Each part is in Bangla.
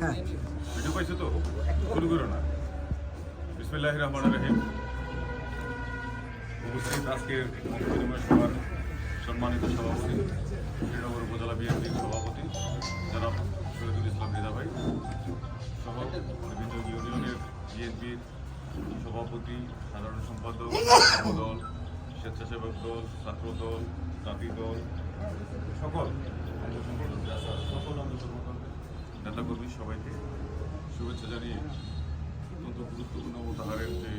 হ্যাঁ। ভিডিও পাইছো তো? শুরু করো না। বিসমিল্লাহ রহমান রহিম। উপস্থিত আজকের মন্ত্রিময় সভার সম্মানিত সভাপতি, শ্রীনগর উপজেলা বিএনপির সভাপতি, জনাব শহীদুল ইসলাম রিদা ভাই সহ বিভিন্ন ইউনিয়নের বিএনপির সভাপতি, সাধারণ সম্পাদক দল স্বেচ্ছাসেবক দল ছাত্র দল জাতি দল, সকল। সকল সংগঠন নেতাকর্মী সবাইকে শুভেচ্ছা জানিয়ে অত্যন্ত গুরুত্বপূর্ণ মোতাহারের যে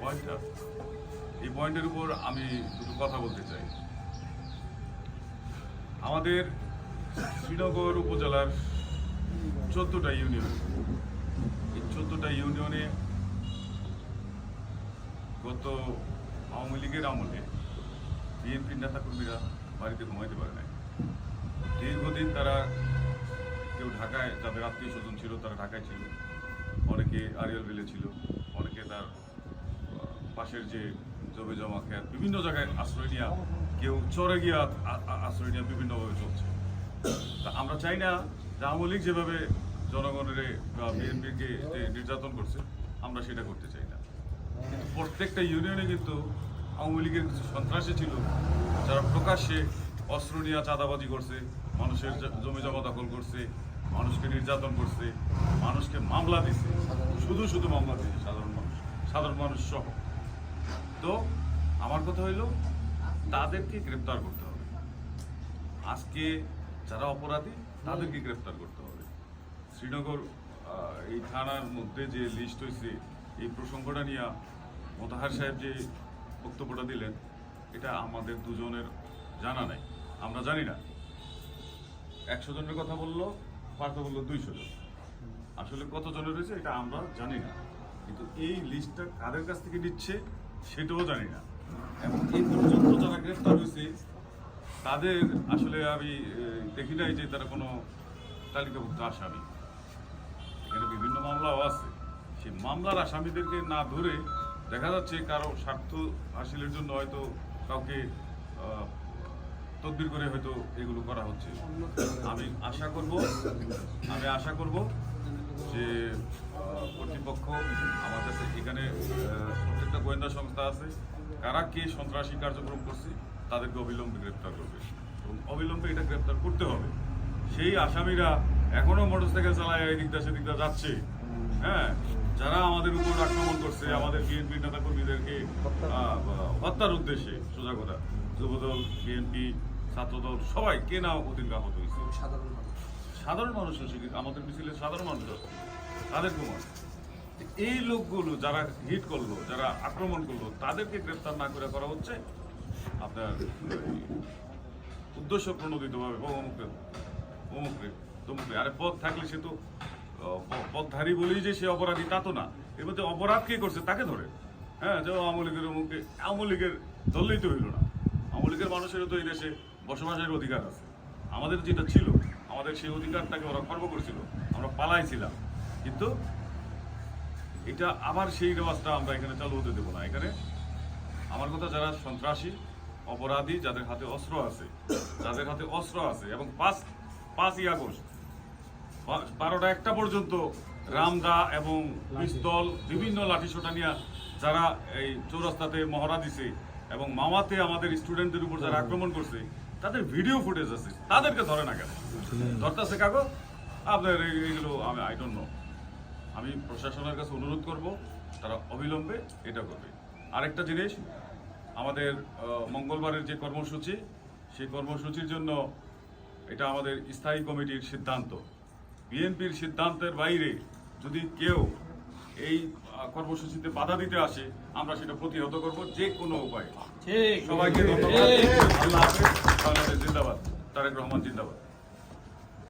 পয়েন্টটা এই পয়েন্টের উপর আমি দুটো কথা বলতে চাই। আমাদের শ্রীনগর উপজেলার চোদ্দটা ইউনিয়ন। এই চোদ্দটা ইউনিয়নে গত আওয়ামী লীগের আমলে বিএনপির নেতাকর্মীরা বাড়িতে ঘুমাইতে পারে নাই। তারা কেউ ঢাকায় যাদের আত্মীয় স্বজন ছিল, তারা ঢাকায় ছিল। অনেকে আরিয়াল বিলে ছিল, অনেকে তার পাশের যে জমি জমা খেয়ার, বিভিন্ন জায়গায় আশ্রয় নেওয়া কেউ চরে গিয়ে আশ্রয় নেওয়া বিভিন্নভাবে চলছে। তা আমরা চাই না যে আওয়ামী লীগ যেভাবে জনগণের বিএনপিকে যে নির্যাতন করছে, আমরা সেটা করতে চাই না। কিন্তু প্রত্যেকটা ইউনিয়নে কিন্তু আওয়ামী লীগের কিছু সন্ত্রাসী ছিল, যারা প্রকাশ্যে অস্ত্র নিয়ে চাঁদাবাজি করছে মানুষের জমি জমা দখল করছে মানুষকে নির্যাতন করছে মানুষকে মামলা দিছে। শুধু শুধু মামলা দিছে সাধারণ মানুষ সাধারণ মানুষ সহ। তো আমার কথা হইল তাদেরকে গ্রেপ্তার করতে হবে। আজকে যারা অপরাধী তাদেরকে গ্রেপ্তার করতে হবে। শ্রীনগর এই থানার মধ্যে যে লিস্ট হয়েছে এই প্রসঙ্গটা নিয়ে মোতাহার সাহেব যে বক্তব্যটা দিলেন এটা আমাদের দুজনের জানা নাই। আমরা জানি না। একশো জনের কথা বলল, পার্থ বলল দুইশো জন। আসলে কত জনের রয়েছে এটা আমরা জানি না। কিন্তু এই লিস্টটা কাদের কাছ থেকে নিচ্ছে সেটাও জানি না। এবং এই পর্যন্ত যারা গ্রেফতার হয়েছে, তাদের আসলে আমি দেখি নাই যে তারা কোনো তালিকাভুক্ত আসামি। এখানে বিভিন্ন মামলাও আছে। সেই মামলার আসামিদেরকে না ধরে দেখা যাচ্ছে কারও স্বার্থ হাসিলের জন্য হয়তো কাউকে তদবির করে হয়তো এগুলো করা হচ্ছে। আমি আশা করব, আমি আশা করব যে কর্তৃপক্ষ আমার কাছে এখানে প্রত্যেকটা গোয়েন্দা সংস্থা আছে, কারা কে সন্ত্রাসী কার্যক্রম করছে, তাদেরকে অবিলম্বে গ্রেপ্তার করবে। এবং অবিলম্বে এটা গ্রেপ্তার করতে হবে। সেই আসামিরা এখনও মোটরসাইকেল চালায়, এদিক দিয়ে সেদিক দিয়ে যাচ্ছে। হ্যাঁ যারা আমাদের উপর আক্রমণ করছে, আমাদের বিএনপি নেতা কর্মীদেরকে হত্যার উদ্দেশ্যে সোজা কথা, যুবদল, বিএনপি ছাত্রদল সবাই কে না ওদিন আহত হয়েছে সাধারণ মানুষ। আছে কিন্তু আমাদের মিছিলে সাধারণ মানুষ তাদের কুমার। এই লোকগুলো যারা হিট করল যারা আক্রমণ করল তাদেরকে গ্রেফতার না করে করা হচ্ছে আপনার উদ্দেশ্য প্রণোদিতভাবে। ও অমুকে অমুকে তমুকে আরে পথ থাকলে সে তো পথধারী বলেই যে সে অপরাধী তা তো না। এর মধ্যে অপরাধ কে করছে তাকে ধরে? হ্যাঁ যে ও আওয়ামী লীগের অমুকে আওয়ামী লীগের ধরলেই তো হইল না। আওয়ামী লীগের মানুষেরও তো এই দেশে বসবাসের অধিকার আছে। আমাদের যেটা ছিল, আমাদের সেই অধিকারটাকে ওরা খর্ব করছিল, আমরা পালাইছিলাম। কিন্তু এটা আবার সেই রেওয়াজটা আমরা এখানে চালু হতে দেবো না। এখানে আমার কথা, যারা সন্ত্রাসী, অপরাধী, যাদের হাতে অস্ত্র আছে, যাদের হাতে অস্ত্র আছে, এবং পাঁচ, পাঁচই আগস্ট বারোটা একটা পর্যন্ত রামদা এবং পিস্তল, বিভিন্ন লাঠিসোটা নিয়ে যারা এই চৌরাস্তাতে মহড়া দিছে এবং মামাতে আমাদের স্টুডেন্টদের উপর যারা আক্রমণ করছে তাদের ভিডিও ফুটেজ আছে। তাদেরকে ধরে না কেন? ধরতেছে কাগজ। আপনার এই- এইগুলো আমি আই ডোন্ট নো আমি প্রশাসনের কাছে অনুরোধ করব, তারা অবিলম্বে এটা করবে। আরেকটা জিনিস, আমাদের মঙ্গলবারের যে কর্মসূচি, সেই কর্মসূচির জন্য এটা আমাদের স্থায়ী কমিটির সিদ্ধান্ত। বিএনপির সিদ্ধান্তের বাইরে যদি কেউ এই কর্মসূচিতে বাধা দিতে আসে আমরা সেটা প্রতিহত করব যে কোনো উপায়ে। সবাইকে ধন্যবাদ। আল্লাহ হাফেজ। বাংলাদেশ জিন্দাবাদ। তারেক রহমান জিন্দাবাদ।